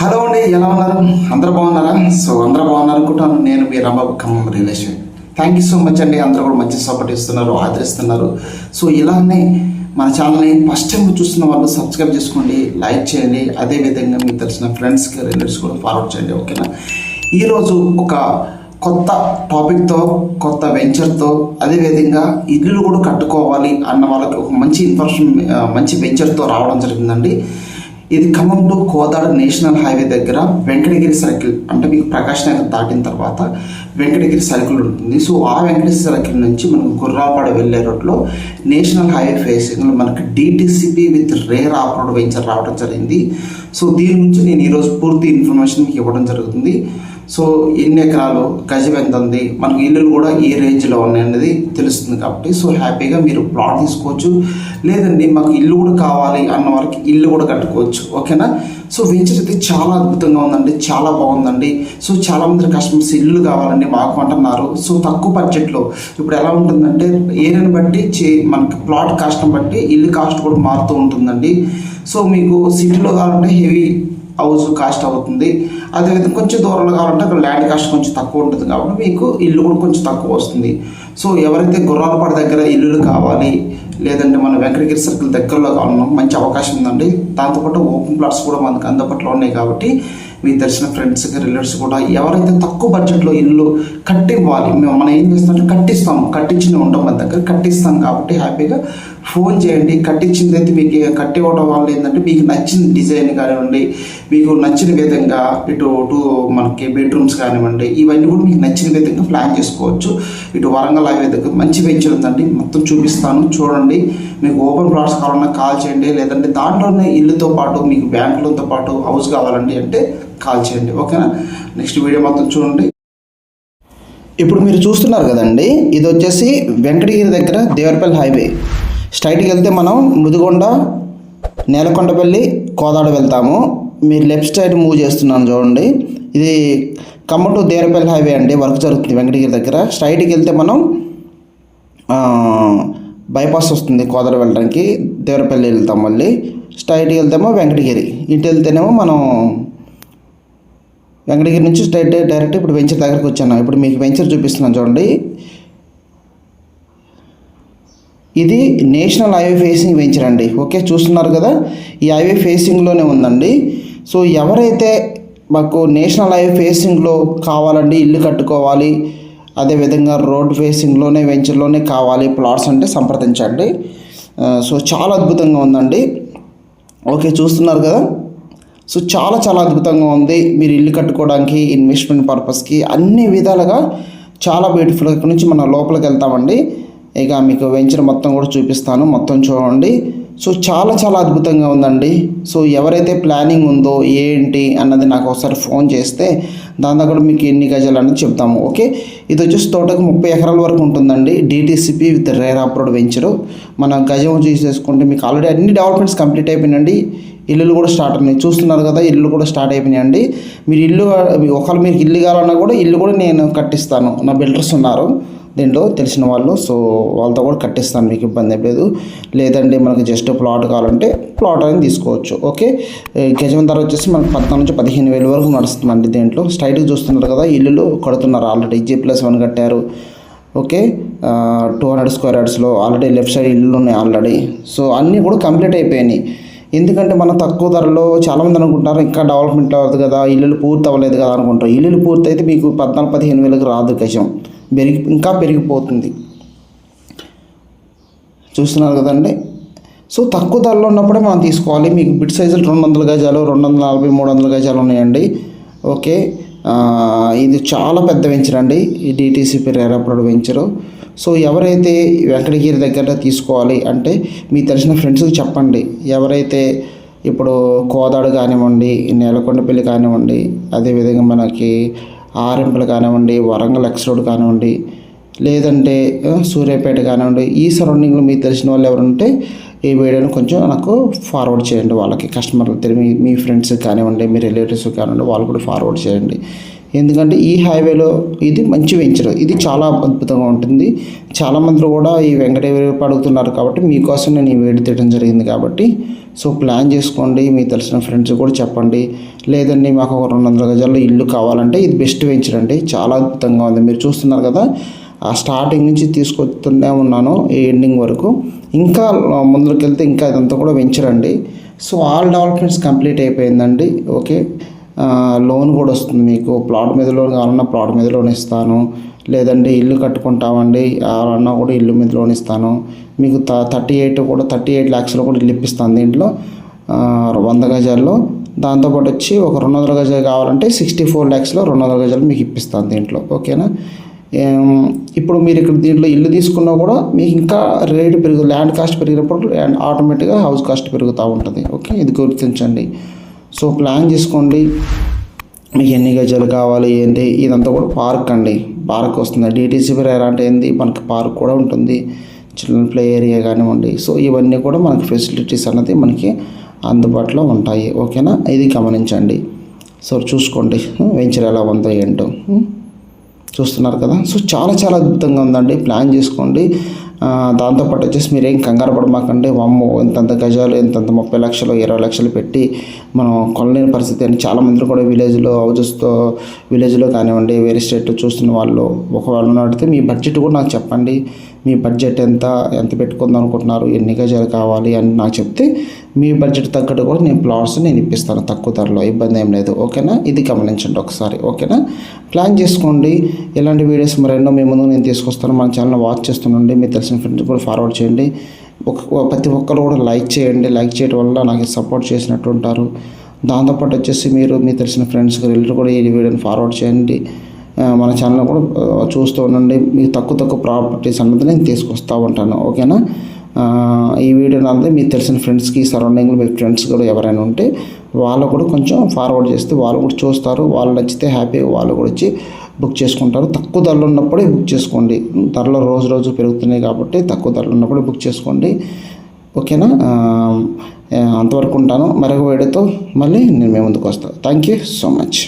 Hello అండి ఎలా ఉన్నారు? అందరూ బాగున్నారా? సో అందరూ బాగున్నారు అనుకుంటాను నేను మీ Rambabu Khammam relation. Thank you so much అండి. అందరూ కూడా మంచి సపోర్ట్ ఇస్తున్నారు ఆదరిస్తున్నారు. సో ఇలానే మన ఛానల్ని ఫస్ట్ టైం చూస్తున్న వాళ్ళు సబ్స్క్రైబ్ చేసుకోండి లైక్ చేయండి. అదేవిధంగా మీకు తెలిసిన ఫ్రెండ్స్కి రిలేటివ్స్ కూడా ఫార్వర్డ్ చేయండి ఓకేనా ఈరోజు ఒక కొత్త టాపిక్తో కొత్త వెంచర్తో అదేవిధంగా ఇల్లు కూడా కట్టుకోవాలి అన్న వాళ్ళకి ఒక మంచి ఇన్ఫర్మేషన్ మంచి వెంచర్తో రావడం జరిగిందండి. ఇది Khammam to Kodad national highway దగ్గర వెంకటగిరి సర్కిల్ అంటే మీకు ప్రకాష్ నగర్ దాటిన తర్వాత వెంకటగిరి సర్కిల్ ఉంటుంది. సో ఆ వెంకటగిరి సర్కిల్ నుంచి మనకు గుర్రాపాడ వెళ్ళే రోడ్లో నేషనల్ హైవే ఫేసింగ్లో మనకి DTCP with rear of road venture రావడం జరిగింది. సో దీని గురించి నేను ఈరోజు పూర్తి ఇన్ఫర్మేషన్ మీకు ఇవ్వడం జరుగుతుంది. సో ఎన్ని ఎకరాలు గజం ఎంత ఉంది? మనకి ఇల్లులు కూడా ఏ రేంజ్లో ఉన్నాయి అనేది తెలుస్తుంది కాబట్టి సో హ్యాపీగా మీరు ప్లాట్ తీసుకోవచ్చు. లేదండి మాకు ఇల్లు కూడా కావాలి అన్న వారికి ఇల్లు కూడా కట్టుకోవచ్చు. ఓకేనా? సో వెంచర్ అయితే చాలా అద్భుతంగా ఉందండి చాలా బాగుందండి. సో చాలామంది కస్టమర్స్ ఇల్లు కావాలండి మాకు అంటున్నారు. సో తక్కువ బడ్జెట్లో ఇప్పుడు ఎలా ఉంటుందంటే ఏరియాని బట్టి చే మనకి ప్లాట్ కాస్ట్ని బట్టి ఇల్లు కాస్ట్ కూడా మారుతూ ఉంటుందండి. సో మీకు సిటీలో కావాలంటే హెవీ హౌస్ కాస్ట్ అవుతుంది. అదేవిధంగా కొంచెం దూరంలో కావాలంటే అక్కడ ల్యాండ్ కాస్ట్ కొంచెం తక్కువ ఉంటుంది కాబట్టి మీకు ఇల్లు కూడా కొంచెం తక్కువ వస్తుంది. సో ఎవరైతే గుర్రాలపాడు దగ్గర ఇల్లులు కావాలి లేదంటే మన వెంకటగిరి సర్కిల్ దగ్గరలో కావాలన్నా మంచి అవకాశం ఉందండి. దాంతోపాటు ఓపెన్ ప్లాట్స్ కూడా మనకు అందుబాటులో ఉన్నాయి కాబట్టి మీ తెలిసిన ఫ్రెండ్స్ రిలేటివ్స్ కూడా ఎవరైతే తక్కువ బడ్జెట్లో ఇల్లు కట్టివ్వాలి మేము మనం ఏం చేస్తామంటే కట్టిస్తాము. కట్టించిన ఉంటాం మన దగ్గర కట్టిస్తాం కాబట్టి హ్యాపీగా ఫోన్ చేయండి కట్టించింది అయితే మీకు కట్టి ఇవ్వడం వల్ల ఏంటంటే మీకు నచ్చిన డిజైన్ కానివ్వండి మీకు నచ్చిన విధంగా ఇటు టూ మనకి బెడ్రూమ్స్ కానివ్వండి ఇవన్నీ కూడా మీకు నచ్చిన విధంగా ప్లాన్ చేసుకోవచ్చు. ఇటు వరంగల్ హైవే దగ్గర మంచి వెంచర్ ఉందండి మొత్తం చూపిస్తాను చూడండి. మీకు ఓపెన్ ప్లాట్స్ కావాలన్నా కాల్ చేయండి లేదంటే దాంట్లోనే ఇల్లుతో పాటు మీకు బ్యాంక్ లోన్తో పాటు హౌస్ కావాలండి అంటే కాల్ చేయండి ఓకేనా? నెక్స్ట్ వీడియో మొత్తం చూడండి. ఇప్పుడు మీరు చూస్తున్నారు కదండి ఇది వచ్చేసి వెంకటగిరి దగ్గర దేవరపల్లి హైవే స్ట్రైట్కి వెళ్తే మనం ముదిగొండ నేలకొండపల్లి కోదాడ వెళ్తాము. మీరు లెఫ్ట్ సైడ్ మూవ్ చేస్తున్నాను చూడండి. ఇది ఖమ్మం టు దేరపల్లి హైవే అండి వర్క్ జరుగుతుంది వెంకటగిరి దగ్గర. స్ట్రైట్కి వెళ్తే మనం బైపాస్ వస్తుంది కోదాడ వెళ్ళడానికి దేవరపల్లి వెళ్తాం మళ్ళీ. స్ట్రైట్కి వెళ్తేమో వెంకటగిరి. ఇటు వెళ్తేనేమో మనం వెంకటగిరి నుంచి స్ట్రైట్ డైరెక్ట్ ఇప్పుడు వెంచర్ దగ్గరకు వచ్చాను. ఇప్పుడు మీకు వెంచర్ చూపిస్తున్నాను చూడండి. ఇది నేషనల్ హైవే ఫేసింగ్ వెంచర్ అండి ఓకే చూస్తున్నారు కదా? ఈ హైవే ఫేసింగ్లోనే ఉందండి. సో ఎవరైతే మాకు నేషనల్ హైవే ఫేసింగ్లో కావాలండి ఇల్లు కట్టుకోవాలి అదేవిధంగా రోడ్ ఫేసింగ్లోనే వెంచర్లోనే కావాలి ప్లాట్స్ అంటే సంప్రదించండి. సో చాలా అద్భుతంగా ఉందండి. ఓకే చూస్తున్నారు కదా? సో చాలా చాలా అద్భుతంగా ఉంది. మీరు ఇల్లు కట్టుకోవడానికి ఇన్వెస్ట్మెంట్ పర్పస్కి అన్ని విధాలుగా చాలా బ్యూటిఫుల్ ఇక్కడ నుంచి మనం లోపలికి వెళ్తామండి. ఇక మీకు వెంచర్ మొత్తం కూడా చూపిస్తాను మొత్తం చూడండి. సో చాలా చాలా అద్భుతంగా ఉందండి. సో ఎవరైతే ప్లానింగ్ ఉందో ఏంటి అన్నది నాకు ఒకసారి ఫోన్ చేస్తే దాని దగ్గర మీకు ఎన్ని గజాలు అనేది చెప్తాము ఓకే? ఇది వచ్చేసి తోటకు ముప్పై ఎకరాల వరకు ఉంటుందండి DTCP with rear of road venture. మన గజం చూసేసుకుంటే మీకు ఆల్రెడీ అన్ని డెవలప్మెంట్స్ కంప్లీట్ అయిపోయినండి ఇల్లులు కూడా స్టార్ట్ అయినాయి. చూస్తున్నారు కదా ఇల్లు కూడా స్టార్ట్ అయిపోయినాయండి. మీరు ఇల్లు ఒకవేళ మీకు ఇల్లు కావాలన్నా కూడా ఇల్లు కూడా నేను కట్టిస్తాను. నా బిల్డర్స్ ఉన్నారు. దీంట్లో తెలిసిన వాళ్ళు సో వాళ్ళతో కూడా కట్టిస్తాను మీకు ఇబ్బంది ఏం లేదు. లేదంటే మనకు జస్ట్ ప్లాట్ కావాలంటే ప్లాట్ అనేది తీసుకోవచ్చు ఓకే? గజం ధర వచ్చేసి మనకు పద్నాలుగు నుంచి పదిహేను వేల వరకు నడుస్తుందండి దీంట్లో. స్ట్రైట్గా చూస్తున్నారు కదా ఇల్లులు కడుతున్నారు ఆల్రెడీ జీ ప్లస్ వన్ కట్టారు ఓకే? టూ హండ్రెడ్ స్క్వేర్ యార్డ్స్లో ఆల్రెడీ లెఫ్ట్ సైడ్ ఇల్లు ఉన్నాయి ఆల్రెడీ సో అన్నీ కూడా కంప్లీట్ అయిపోయినాయి. ఎందుకంటే మనం తక్కువ ధరలో చాలామంది అనుకుంటారు ఇంకా డెవలప్మెంట్ అవ్వదు కదా ఇల్లులు పూర్తి అవ్వలేదు కదా అనుకుంటారు. ఇల్లులు పూర్తి అయితే మీకు పద్నాలుగు పదిహేను వేలకు రాదు గజం. పెరిగి ఇంకా పెరిగిపోతుంది. చూస్తున్నారు కదండి? సో తక్కువ ధరలో ఉన్నప్పుడే మనం తీసుకోవాలి. మీకు బిడ్ సైజులు రెండు వందల గజాలు రెండు వందల నలభై మూడు వందల గజాలు ఉన్నాయండి. ఓకే. ఇది చాలా పెద్ద వెంచర్ అండి. ఈ డిటీసీపీ రేరాప్రోడ్ వెంచరు. సో ఎవరైతే వెంకటగిరి దగ్గర తీసుకోవాలి అంటే మీ తెలిసిన ఫ్రెండ్స్కి చెప్పండి. ఎవరైతే ఇప్పుడు కోదాడు కానివ్వండి నేలకొండపల్లి కానివ్వండి అదేవిధంగా మనకి ఆరెంపలు కానివ్వండి వరంగల్ ఎక్స్ రోడ్ కానివ్వండి లేదంటే సూర్యాపేట కానివ్వండి ఈ సరౌండింగ్లో మీకు తెలిసిన వాళ్ళు ఎవరు ఉంటే ఈ వీడియోని కొంచెం నాకు ఫార్వర్డ్ చేయండి వాళ్ళకి. కస్టమర్లు మీ మీ ఫ్రెండ్స్ కానివ్వండి మీ రిలేటివ్స్ కానివ్వండి వాళ్ళు కూడా ఫార్వర్డ్ చేయండి. ఎందుకంటే ఈ హైవేలో ఇది మంచి వెంచర్ ఇది చాలా అద్భుతంగా ఉంటుంది. చాలామంది కూడా ఈ వెంకటేశ్వర అడుగుతున్నారు కాబట్టి మీకోసం నేను ఈ వీడియో తీయడం జరిగింది కాబట్టి సో ప్లాన్ చేసుకోండి మీకు తెలిసిన ఫ్రెండ్స్ కూడా చెప్పండి. లేదండి మాకు ఒక రెండు వందల గజాల్లో ఇల్లు కావాలంటే ఇది బెస్ట్ వెంచర్ అండి. చాలా అద్భుతంగా ఉంది. మీరు చూస్తున్నారు కదా ఆ స్టార్టింగ్ నుంచి తీసుకొస్తూనే ఉన్నాను ఈ ఎండింగ్ వరకు. ఇంకా ముందుకు వెళ్తే ఇంకా ఇదంతా కూడా వెంచర్ అండి. సో ఆల్ డెవలప్మెంట్స్ కంప్లీట్ అయిపోయిందండి. ఓకే. లోన్ కూడా వస్తుంది మీకు. ప్లాట్ మీద లోన్ కావాలన్నా ప్లాట్ మీద లోన్ ఇస్తాను. లేదండి ఇల్లు కట్టుకుంటామండి. అన్నా కూడా ఇల్లు మీద లోన్ ఇస్తాను. మీకు త థర్టీ ఎయిట్ కూడా థర్టీ ఎయిట్ ల్యాక్స్లో కూడా ఇల్లు ఇప్పిస్తాను దీంట్లో. వంద గజాల్లో. దాంతోపాటు వచ్చి ఒక రెండు వందల గజాలు కావాలంటే సిక్స్టీ ఫోర్ ల్యాక్స్లో రెండు వందల గజాలు మీకు ఇప్పిస్తాను దీంట్లో. ఓకేనా? ఇప్పుడు మీరు ఇక్కడ దీంట్లో ఇల్లు తీసుకున్నా కూడా మీకు ఇంకా రేటు పెరుగు ల్యాండ్ కాస్ట్ పెరిగినప్పుడు ఆటోమేటిక్గా హౌస్ కాస్ట్ పెరుగుతూ ఉంటుంది. ఓకే? ఇది గుర్తించండి. సో ప్లాన్ చేసుకోండి. మీకు ఎన్ని గజాలు కావాలి ఏంటి? ఇదంతా కూడా పార్క్ అండి. పార్క్ వస్తుంది. డిటీసీ ప్రేయర్ అంటే ఏంది? మనకి పార్క్ కూడా ఉంటుంది. చిల్డ్రన్ ప్లే ఏరియా కానివ్వండి. సో ఇవన్నీ కూడా మనకి ఫెసిలిటీస్ అనేది మనకి అందుబాటులో ఉంటాయి. ఓకేనా? ఇది గమనించండి. సో చూసుకోండి. వెంచర్ ఎలా ఉందో ఏంటో. చూస్తున్నారు కదా? సో చాలా చాలా అద్భుతంగా ఉందండి. ప్లాన్ చేసుకోండి. దాంతోపాటు వచ్చేసి మీరు ఏం కంగారు పడమాకండి. వామ్మో ఇంతంత గజాలు ఇంతంత ముప్పై లక్షలు ఇరవై లక్షలు పెట్టి మనం కొనలేని పరిస్థితి అని చాలామంది కూడా విలేజ్లో హౌజెస్తో విలేజ్లో కానివ్వండి వేరే స్టేట్ చూస్తున్న వాళ్ళు ఒకవేళ అడిగితే మీ బడ్జెట్ కూడా నాకు చెప్పండి. మీ బడ్జెట్ ఎంత ఎంత పెట్టుకుందాం అనుకుంటున్నారు ఎన్ని గజాలు కావాలి అని నాకు చెప్తే మీ బడ్జెట్ తగ్గట్టు కూడా నేను ప్లాట్స్ నేను ఇప్పిస్తాను తక్కువ ధరలో ఇబ్బంది ఏం లేదు. ఓకేనా? ఇది గమనించండి ఒకసారి. ఓకేనా? ప్లాన్ చేసుకోండి. ఇలాంటి వీడియోస్ మరెన్నో మీ ముందు నేను తీసుకొస్తాను. మన ఛానల్ వాచ్ చేస్తుండండి. మీ తెలిసిన ఫ్రెండ్స్ కూడా ఫార్వర్డ్ చేయండి. ఒక ప్రతి ఒక్కరు కూడా లైక్ చేయండి. లైక్ చేయడం వల్ల నాకు సపోర్ట్ చేసినట్టు ఉంటారు. దాంతోపాటు వచ్చేసి మీరు మీ తెలిసిన ఫ్రెండ్స్కి రిలేటర్ కూడా ఈ వీడియోని ఫార్వర్డ్ చేయండి. మన ఛానల్ కూడా చూస్తూ ఉండండి. మీకు తక్కువ తక్కువ ప్రాపర్టీస్ అన్నది నేను తీసుకొస్తూ ఉంటాను. ఓకేనా? ఈ వీడియో అన్నది మీకు తెలిసిన ఫ్రెండ్స్కి సరౌండింగ్లో మీ ఫ్రెండ్స్ కూడా ఎవరైనా ఉంటే వాళ్ళు కూడా కొంచెం ఫార్వర్డ్ చేస్తే వాళ్ళు కూడా చూస్తారు. వాళ్ళు నచ్చితే హ్యాపీగా వాళ్ళు కూడా వచ్చి బుక్ చేసుకుంటారు. తక్కువ ధరలు ఉన్నప్పుడే బుక్ చేసుకోండి. ధరలు రోజు రోజు పెరుగుతున్నాయి కాబట్టి తక్కువ ధరలు ఉన్నప్పుడే బుక్ చేసుకోండి. ఓకేనా? అంతవరకు ఉంటాను. మరొక వీడియోతో మళ్ళీ నేను మీ ముందుకు వస్తాను థ్యాంక్ యూ సో మచ్